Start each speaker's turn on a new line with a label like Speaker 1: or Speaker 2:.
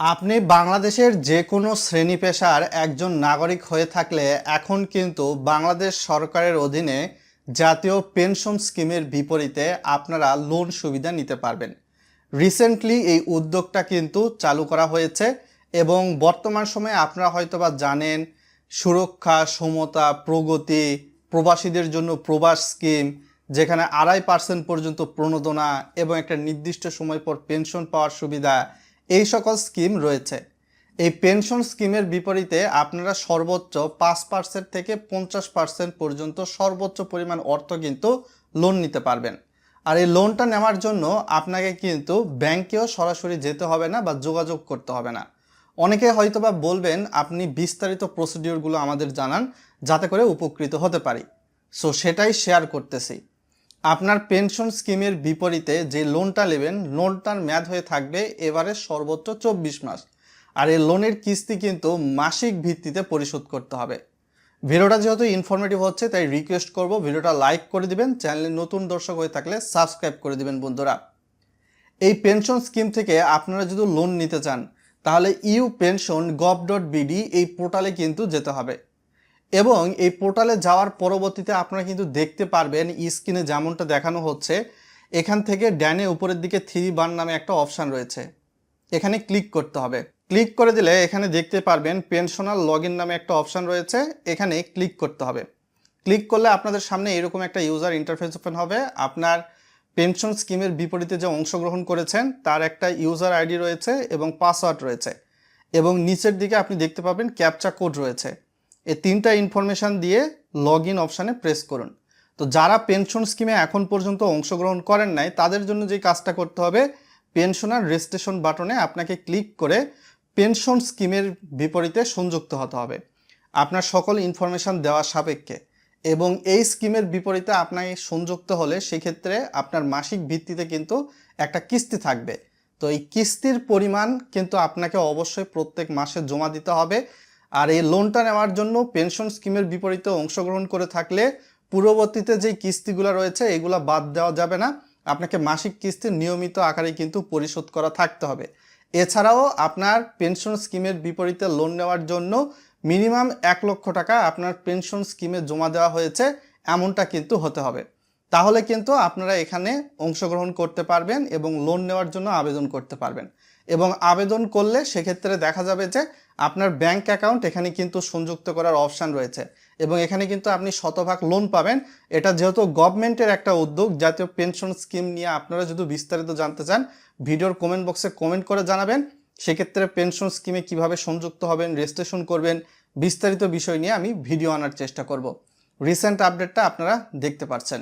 Speaker 1: আপনি বাংলাদেশের যে কোনো শ্রেণি পেশার একজন নাগরিক হয়ে থাকলে এখন কিন্তু বাংলাদেশ সরকারের অধীনে জাতীয় পেনশন স্কিমের বিপরীতে আপনারা লোন সুবিধা নিতে পারবেন। রিসেন্টলি এই উদ্যোগটা কিন্তু চালু করা হয়েছে এবং বর্তমান সময়ে আপনারা হয়তোবা জানেন সুরক্ষা, সমতা, প্রগতি, প্রবাসীদের জন্য প্রবাস স্কিম, যেখানে আড়াই পার্সেন্ট পর্যন্ত প্রণোদনা এবং একটা নির্দিষ্ট সময় পর পেনশন পাওয়ার সুবিধা এই সকল স্কিম রয়েছে। এই পেনশন স্কিমের বিপরীতে আপনারা সর্বোচ্চ পাঁচ পার্সেন্ট থেকে পঞ্চাশ পার্সেন্ট পর্যন্ত সর্বোচ্চ পরিমাণ অর্থ কিন্তু লোন নিতে পারবেন। আর এই লোনটা নেওয়ার জন্য আপনাকে কিন্তু ব্যাংকেও সরাসরি যেতে হবে না বা যোগাযোগ করতে হবে না। অনেকে হয়তোবা বলবেন, আপনি বিস্তারিত প্রসিডিওরগুলো আমাদের জানান যাতে করে উপকৃত হতে পারি। সো সেটাই শেয়ার করতেছি। আপনার পেনশন স্কিমের বিপরীতে যে লোনটা নেবেন, লোনটার মেয়াদ হয়ে থাকবে এবারে সর্বোচ্চ চব্বিশ মাস। আর এই লোনের কিস্তি কিন্তু মাসিক ভিত্তিতে পরিশোধ করতে হবে। ভিডিওটা যেহেতু ইনফরমেটিভ হচ্ছে, তাই রিকোয়েস্ট করব ভিডিওটা লাইক করে দিবেন চ্যানেলে নতুন দর্শক হয়ে থাকলে সাবস্ক্রাইব করে দিবেন বন্ধুরা। এই পেনশন স্কিম থেকে আপনারা যদি লোন নিতে চান, তাহলে U pension gov dot BD এই পোর্টালে কিন্তু যেতে হবে। এবং এই পোর্টালে যাওয়ার পরবর্তীতে আপনারা কিন্তু দেখতে পারবেন স্ক্রিনে যেমনটা দেখানো হচ্ছে, এখান থেকে ড্যানে উপরের দিকে থ্রি বার নামে একটা অপশান রয়েছে। এখানে ক্লিক করতে হবে। ক্লিক করে দিলে এখানে দেখতে পারবেন পেনশনাল লগ নামে একটা অপশান রয়েছে, এখানে ক্লিক করতে হবে। ক্লিক করলে আপনাদের সামনে এরকম একটা ইউজার ইন্টারফেস ওপেন হবে। আপনার পেনশন স্কিমের বিপরীতে যে অংশগ্রহণ করেছেন, তার একটা ইউজার আইডি রয়েছে এবং পাসওয়ার্ড রয়েছে। এবং নিচের দিকে আপনি দেখতে পাবেন ক্যাপচা কোড রয়েছে। এই তিনটা ইনফরমেশান দিয়ে লগ ইন অপশানে প্রেস করুন। তো যারা পেনশন স্কিমে এখন পর্যন্ত অংশগ্রহণ করেন নাই, তাদের জন্য যে কাজটা করতে হবে পেনশনার রেজিস্ট্রেশন বাটনে আপনাকে ক্লিক করে পেনশন স্কিমের বিপরীতে সংযুক্ত হতে হবে। আপনার সকল ইনফরমেশান দেওয়ার সাপেক্ষে। এবং এই স্কিমের বিপরীতে আপনাকে সংযুক্ত হলে সেক্ষেত্রে আপনার মাসিক ভিত্তিতে কিন্তু একটা কিস্তি থাকবে। তো এই কিস্তির পরিমাণ কিন্তু আপনাকে অবশ্যই প্রত্যেক মাসে জমা দিতে হবে। আর এই লোনটা নেওয়ার জন্য পেনশন স্কিমের বিপরীতে অংশগ্রহণ করে থাকলে পূর্ববর্তীতে যেই কিস্তিগুলো রয়েছে, এগুলো বাদ দেওয়া যাবে না। আপনাকে মাসিক কিস্তি নিয়মিত আকারে কিন্তু পরিশোধ করা থাকতে হবে। এছাড়াও আপনার পেনশন স্কিমের বিপরীতে লোন নেওয়ার জন্য মিনিমাম এক লক্ষ টাকা আপনার পেনশন স্কিমে জমা দেওয়া হয়েছে, এমনটা কিন্তু হতে হবে। তাহলে কিন্তু আপনারা এখানে অংশগ্রহণ করতে পারবেন এবং লোন নেওয়ার জন্য আবেদন করতে পারবেন। এবং আবেদন করলে সেক্ষেত্রে দেখা যাবে যে আপনার ব্যাংক অ্যাকাউন্ট এখানে কিন্তু সংযুক্ত করার অপশান রয়েছে এবং এখানে কিন্তু আপনি শতভাগ লোন পাবেন। এটা যেহেতু গভর্নমেন্টের একটা উদ্যোগ, জাতীয় পেনশন স্কিম নিয়ে আপনারা যদি বিস্তারিত জানতে চান, ভিডিওর কমেন্ট বক্সে কমেন্ট করে জানাবেন। সেক্ষেত্রে পেনশন স্কিমে কীভাবে সংযুক্ত হবেন রেজিস্ট্রেশন করবেন, বিস্তারিত বিষয় নিয়ে আমি ভিডিও আনার চেষ্টা করব। রিসেন্ট আপডেটটা আপনারা দেখতে পাচ্ছেন